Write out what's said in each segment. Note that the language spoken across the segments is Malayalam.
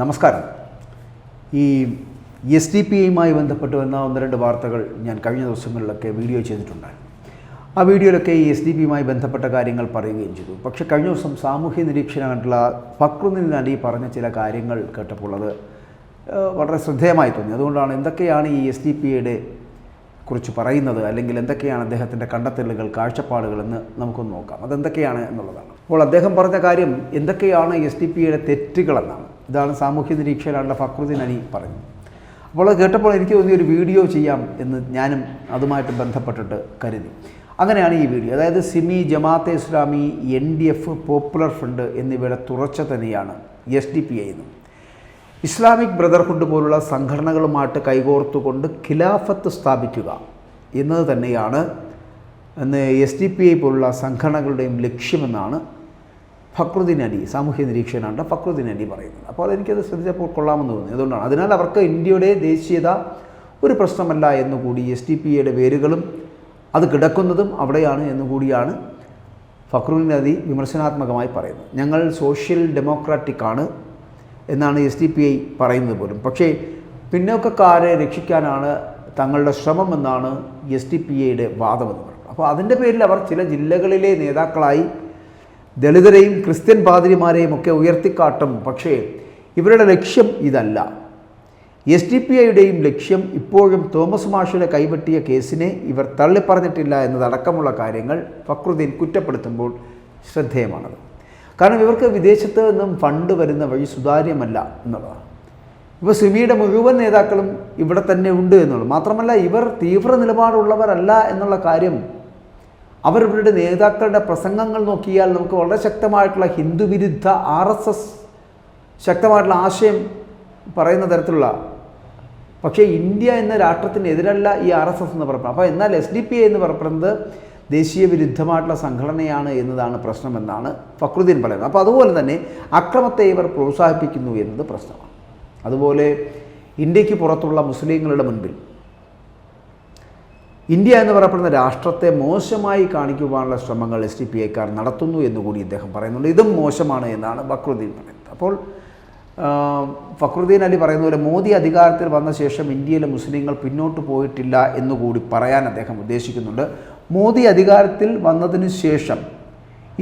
നമസ്കാരം. ഈ എസ് ഡി പി ഐയുമായി ബന്ധപ്പെട്ട് വന്ന ഒന്ന് രണ്ട് വാർത്തകൾ ഞാൻ കഴിഞ്ഞ ദിവസങ്ങളിലൊക്കെ വീഡിയോ ചെയ്തിട്ടുണ്ട് ആ വീഡിയോയിലൊക്കെ ഈ എസ് ഡി പിയുമായി ബന്ധപ്പെട്ട കാര്യങ്ങൾ പറയുകയും ചെയ്തു. പക്ഷേ കഴിഞ്ഞ ദിവസം സാമൂഹ്യ നിരീക്ഷണമായിട്ടുള്ള ഫക്രുദ്ദീൻ ഈ പറഞ്ഞ ചില കാര്യങ്ങൾ കേട്ടപ്പോൾ അത് വളരെ ശ്രദ്ധേയമായി തോന്നി. അതുകൊണ്ടാണ് എന്തൊക്കെയാണ് ഈ എസ് ഡി പി ഐയുടെ കുറിച്ച് പറയുന്നത് അല്ലെങ്കിൽ എന്തൊക്കെയാണ് അദ്ദേഹത്തിന്റെ കണ്ടെത്തലുകൾ കാഴ്ചപ്പാടുകൾ എന്ന് നമുക്കൊന്ന് നോക്കാം. അതെന്തൊക്കെയാണ് എന്നുള്ളതാണ്. അപ്പോൾ അദ്ദേഹം പറഞ്ഞ കാര്യം എന്തൊക്കെയാണ് എസ് ഡി പി യുടെ തെറ്റുകളെന്നാണ്. ഇതാണ് സാമൂഹ്യ നിരീക്ഷകനായിട്ടുള്ള ഫക്രുദ്ദീൻ അലി പറഞ്ഞു. അപ്പോൾ അത് കേട്ടപ്പോൾ എനിക്ക് തോന്നിയ ഒരു വീഡിയോ ചെയ്യാം എന്ന് ഞാനും അതുമായിട്ട് ബന്ധപ്പെട്ടിട്ട് കരുതി. അങ്ങനെയാണ് ഈ വീഡിയോ. അതായത് SIMI Jamaat-e Islami N D F Popular Front എന്നിവയുടെ തുറച്ച തന്നെയാണ് S D P I Islamic Brotherhood പോലുള്ള സംഘടനകളുമായിട്ട് കൈകോർത്തുകൊണ്ട് ഖിലാഫത്ത് സ്ഥാപിക്കുക എന്നത് തന്നെയാണ് എസ് ഡി പി ഐ പോലുള്ള സംഘടനകളുടെയും ലക്ഷ്യമെന്നാണ് ഫക്രുദ്ദീൻ അലി സാമൂഹ്യ നിരീക്ഷകനാണ് ഫക്രുദ്ദീൻ അലി പറയുന്നത്. അപ്പോൾ അതെനിക്കത് ശ്രദ്ധിച്ചപ്പോൾ കൊള്ളാമെന്ന് തോന്നി. അതുകൊണ്ടാണ്. അതിനാൽ അവർക്ക് ഇന്ത്യയുടെ ദേശീയത ഒരു പ്രശ്നമല്ല എന്നുകൂടി എസ് ടി പി എയുടെ വേരുകളും അത് കിടക്കുന്നതും അവിടെയാണ് എന്നുകൂടിയാണ് ഫക്രുദ്ദീൻ അലി വിമർശനാത്മകമായി പറയുന്നത്. ഞങ്ങൾ സോഷ്യൽ ഡെമോക്രാറ്റിക് ആണ് എന്നാണ് എസ് ഡി പി ഐ പറയുന്നത് പോലും. പക്ഷേ പിന്നോക്കക്കാരെ രക്ഷിക്കാനാണ് തങ്ങളുടെ ശ്രമം എന്നാണ് എസ് ഡി പി ഐയുടെ വാദമെന്ന് പറയുന്നത്. അപ്പോൾ അതിന്റെ പേരിൽ അവർ ചില ജില്ലകളിലെ നേതാക്കളായി ദളിതരെയും ക്രിസ്ത്യൻ പാതിരിമാരെയും ഒക്കെ ഉയർത്തിക്കാട്ടും. പക്ഷേ ഇവരുടെ ലക്ഷ്യം ഇതല്ല. എസ് ഡി പി ഐയുടെയും ലക്ഷ്യം ഇപ്പോഴും തോമസ് മാഷിനെ കൈപറ്റിയ കേസിനെ ഇവർ തള്ളിപ്പറഞ്ഞിട്ടില്ല എന്നതടക്കമുള്ള കാര്യങ്ങൾ ഫക്രുദ്ദീൻ കുറ്റപ്പെടുത്തുമ്പോൾ ശ്രദ്ധേയമാണത്. കാരണം ഇവർക്ക് വിദേശത്ത് നിന്നും ഫണ്ട് വരുന്ന വഴി സുതാര്യമല്ല എന്നുള്ളതാണ്. ഇപ്പോൾ സിമിയുടെ മുഴുവൻ നേതാക്കളും ഇവിടെ തന്നെ ഉണ്ട് എന്നുള്ളത് മാത്രമല്ല ഇവർ തീവ്ര നിലപാടുള്ളവരല്ല എന്നുള്ള കാര്യം അവർ ഇവരുടെ നേതാക്കളുടെ പ്രസംഗങ്ങൾ നോക്കിയാൽ നമുക്ക് വളരെ ശക്തമായിട്ടുള്ള ഹിന്ദുവിരുദ്ധ ആർ എസ് എസ് ശക്തമായിട്ടുള്ള ആശയം പറയുന്ന തരത്തിലുള്ള പക്ഷേ ഇന്ത്യ എന്ന രാഷ്ട്രത്തിനെതിരല്ല ഈ ആർ എസ് എസ് എന്ന് പറയുന്നത്. അപ്പോൾ എന്നാൽ എസ് ഡി പി ഐ എന്ന് പറയുന്നത് ദേശീയ വിരുദ്ധമായിട്ടുള്ള സംഘടനയാണ് എന്നതാണ് പ്രശ്നമെന്നാണ് ഫക്രുദ്ദീൻ പറയുന്നത്. അപ്പോൾ അതുപോലെ തന്നെ അക്രമത്തെ ഇവർ പ്രോത്സാഹിപ്പിക്കുന്നു എന്നത് പ്രശ്നമാണ്. അതുപോലെ ഇന്ത്യയ്ക്ക് പുറത്തുള്ള മുസ്ലിങ്ങളുടെ മുൻപിൽ ഇന്ത്യ എന്ന് പറയപ്പെടുന്ന രാഷ്ട്രത്തെ മോശമായി കാണിക്കുവാനുള്ള ശ്രമങ്ങൾ എസ് ഡി പി ഐക്കാർ നടത്തുന്നു എന്നുകൂടി ഇദ്ദേഹം പറയുന്നുണ്ട്. ഇതും മോശമാണ് എന്നാണ് ഫക്രുദ്ദീൻ പറയുന്നത്. അപ്പോൾ ഫക്രുദ്ദീൻ അലി പറയുന്ന പോലെ മോദി അധികാരത്തിൽ വന്ന ശേഷം ഇന്ത്യയിലെ മുസ്ലിങ്ങൾ പിന്നോട്ട് പോയിട്ടില്ല എന്നുകൂടി പറയാൻ അദ്ദേഹം ഉദ്ദേശിക്കുന്നുണ്ട്. മോദി അധികാരത്തിൽ വന്നതിന് ശേഷം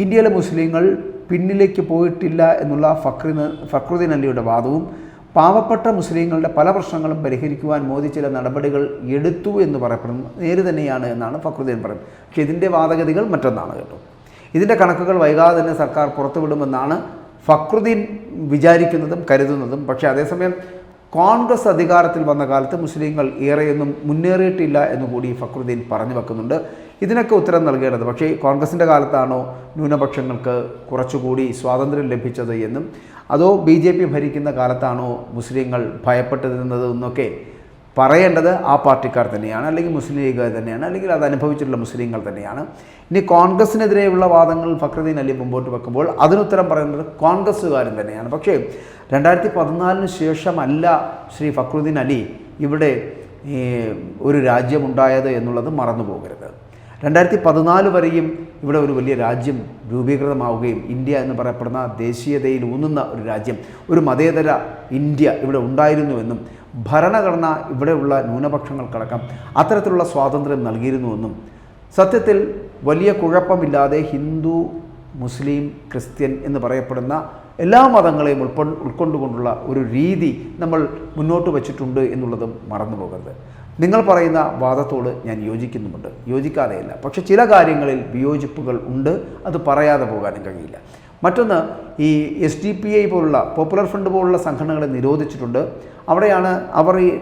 ഇന്ത്യയിലെ മുസ്ലിങ്ങൾ പിന്നിലേക്ക് പോയിട്ടില്ല എന്നുള്ള ഫക്രി ഫക്രുദ്ദീൻ അലിയുടെ വാദവും പാവപ്പെട്ട മുസ്ലിങ്ങളുടെ പല പ്രശ്നങ്ങളും പരിഹരിക്കുവാൻ മോദി ചില നടപടികൾ എടുത്തു എന്ന് പറയപ്പെടുന്നു. നേര് തന്നെയാണ് എന്നാണ് ഫക്രുദ്ദീൻ പറയുന്നത്. പക്ഷേ ഇതിന്റെ വാദഗതികൾ മറ്റൊന്നാണ് കേട്ടോ. ഇതിന്റെ കണക്കുകൾ വൈകാതെ തന്നെ സർക്കാർ പുറത്തുവിടുമെന്നാണ് ഫക്രുദ്ദീൻ വിചാരിക്കുന്നതും കരുതുന്നതും. പക്ഷേ അതേസമയം കോൺഗ്രസ് അധികാരത്തിൽ വന്ന കാലത്ത് മുസ്ലിങ്ങൾ ഏറെയൊന്നും മുന്നേറിയിട്ടില്ല എന്ന് കൂടി ഫക്രുദ്ദീൻ പറഞ്ഞു വെക്കുന്നുണ്ട്. ഇതിനൊക്കെ ഉത്തരം നൽകേണ്ടത് പക്ഷേ കോൺഗ്രസിന്റെ കാലത്താണോ ന്യൂനപക്ഷങ്ങൾക്ക് കുറച്ചുകൂടി സ്വാതന്ത്ര്യം ലഭിച്ചത് എന്നും അതോ ബി ജെ പി ഭരിക്കുന്ന കാലത്താണോ മുസ്ലിങ്ങൾ ഭയപ്പെട്ടിരുന്നത് എന്നൊക്കെ പറയേണ്ടത് ആ പാർട്ടിക്കാർ തന്നെയാണ് അല്ലെങ്കിൽ മുസ്ലിം ലീഗ് തന്നെയാണ് അല്ലെങ്കിൽ അത് അനുഭവിച്ചിട്ടുള്ള മുസ്ലിങ്ങൾ തന്നെയാണ്. ഇനി കോൺഗ്രസിനെതിരെയുള്ള വാദങ്ങൾ ഫക്രദീൻ അലി മുമ്പോട്ട് വെക്കുമ്പോൾ അതിനുത്തരം പറയുന്നത് കോൺഗ്രസ്സുകാരും തന്നെയാണ്. പക്ഷേ രണ്ടായിരത്തി പതിനാലിന് ശേഷമല്ല ശ്രീ ഫക്രുദ്ദീൻ അലി ഇവിടെ ഒരു രാജ്യമുണ്ടായത് എന്നുള്ളത് മറന്നു പോകരുത് രണ്ടായിരത്തി പതിനാല് വരെയും ഇവിടെ ഒരു വലിയ രാജ്യം രൂപീകൃതമാവുകയും ഇന്ത്യ എന്ന് പറയപ്പെടുന്ന ദേശീയതയിൽ ഊന്നുന്ന ഒരു രാജ്യം ഒരു മതേതര ഇന്ത്യ ഇവിടെ ഉണ്ടായിരുന്നുവെന്നും ഭരണഘടന ഇവിടെയുള്ള ന്യൂനപക്ഷങ്ങൾക്കടക്കം അത്തരത്തിലുള്ള സ്വാതന്ത്ര്യം നൽകിയിരുന്നുവെന്നും സത്യത്തിൽ വലിയ കുഴപ്പമില്ലാതെ ഹിന്ദു മുസ്ലിം ക്രിസ്ത്യൻ എന്ന് പറയപ്പെടുന്ന എല്ലാ മതങ്ങളെയും ഉൾക്കൊ ഉൾക്കൊണ്ടുകൊണ്ടുള്ള ഒരു രീതി നമ്മൾ മുന്നോട്ട് വച്ചിട്ടുണ്ട് എന്നുള്ളതും മറന്നു പോകരുത് നിങ്ങൾ പറയുന്ന വാദത്തോട് ഞാൻ യോജിക്കുന്നുമുണ്ട്. യോജിക്കാതെയല്ല. പക്ഷെ ചില കാര്യങ്ങളിൽ വിയോജിപ്പുകൾ ഉണ്ട്. അത് പറയാതെ പോകാനും കഴിയില്ല. മറ്റൊന്ന് ഈ എസ് ഡി പി ഐ പോലുള്ള പോപ്പുലർ ഫ്രണ്ട് പോലുള്ള സംഘടനകളെ നിരോധിച്ചിട്ടുണ്ട്. അവിടെയാണ് അവർ ഈ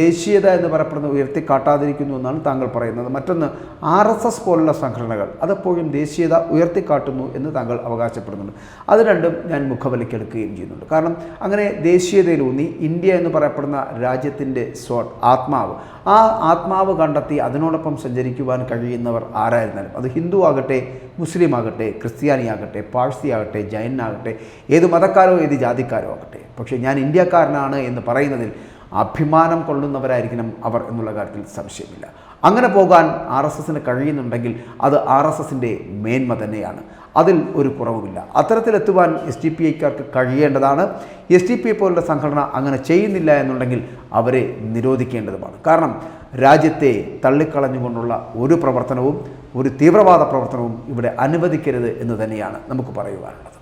ദേശീയത എന്ന് പറയപ്പെടുന്ന ഉയർത്തിക്കാട്ടാതിരിക്കുന്നു എന്നാണ് താങ്കൾ പറയുന്നത്. മറ്റൊന്ന് ആർ എസ് എസ് പോലുള്ള സംഘടനകൾ അതെപ്പോഴും ദേശീയത ഉയർത്തിക്കാട്ടുന്നു എന്ന് താങ്കൾ അവകാശപ്പെടുന്നുണ്ട്. അത് രണ്ടും ഞാൻ മുഖവിലക്കെടുക്കുകയും ചെയ്യുന്നുണ്ട്. കാരണം അങ്ങനെ ദേശീയതയിലൂന്നി ഇന്ത്യ എന്ന് പറയപ്പെടുന്ന രാജ്യത്തിന്റെ സ്വ ആത്മാവ് ആ ആത്മാവ് കണ്ടെത്തി അതിനോടൊപ്പം സഞ്ചരിക്കുവാൻ കഴിയുന്നവർ ആരായിരുന്നാലും അത് ഹിന്ദു ആകട്ടെ മുസ്ലിം ആകട്ടെ ക്രിസ്ത്യാനി ആകട്ടെ പാഴ്സി ആകട്ടെ ജൈനാകട്ടെ ഏത് മതക്കാരോ ഏത് ജാതിക്കാരോ ആകട്ടെ. പക്ഷേ ഞാൻ ഇന്ത്യക്കാരനാണ് എന്ന് പറയുന്നതിൽ അഭിമാനം കൊള്ളുന്നവരായിരിക്കണം അവർ എന്നുള്ള കാര്യത്തിൽ സംശയമില്ല. അങ്ങനെ പോകാൻ ആർ എസ് എസിന് കഴിയുന്നുണ്ടെങ്കിൽ അത് ആർ എസ് എസിന്റെ മേന്മ തന്നെയാണ്. അതിൽ ഒരു കുറവുമില്ല. അത്തരത്തിലെത്തുവാൻ എസ് ഡി പി ഐക്കാർക്ക് കഴിയേണ്ടതാണ്. എസ് ഡി പി ഐ പോലുള്ള സംഘടന അങ്ങനെ ചെയ്യുന്നില്ല എന്നുണ്ടെങ്കിൽ അവരെ നിരോധിക്കേണ്ടതുമാണ്. കാരണം രാജ്യത്തെ തള്ളിക്കളഞ്ഞുകൊണ്ടുള്ള ഒരു പ്രവർത്തനവും ഒരു തീവ്രവാദ പ്രവർത്തനവും ഇവിടെ അനുവദിക്കരുത് എന്ന് തന്നെയാണ് നമുക്ക് പറയുവാനുള്ളത്.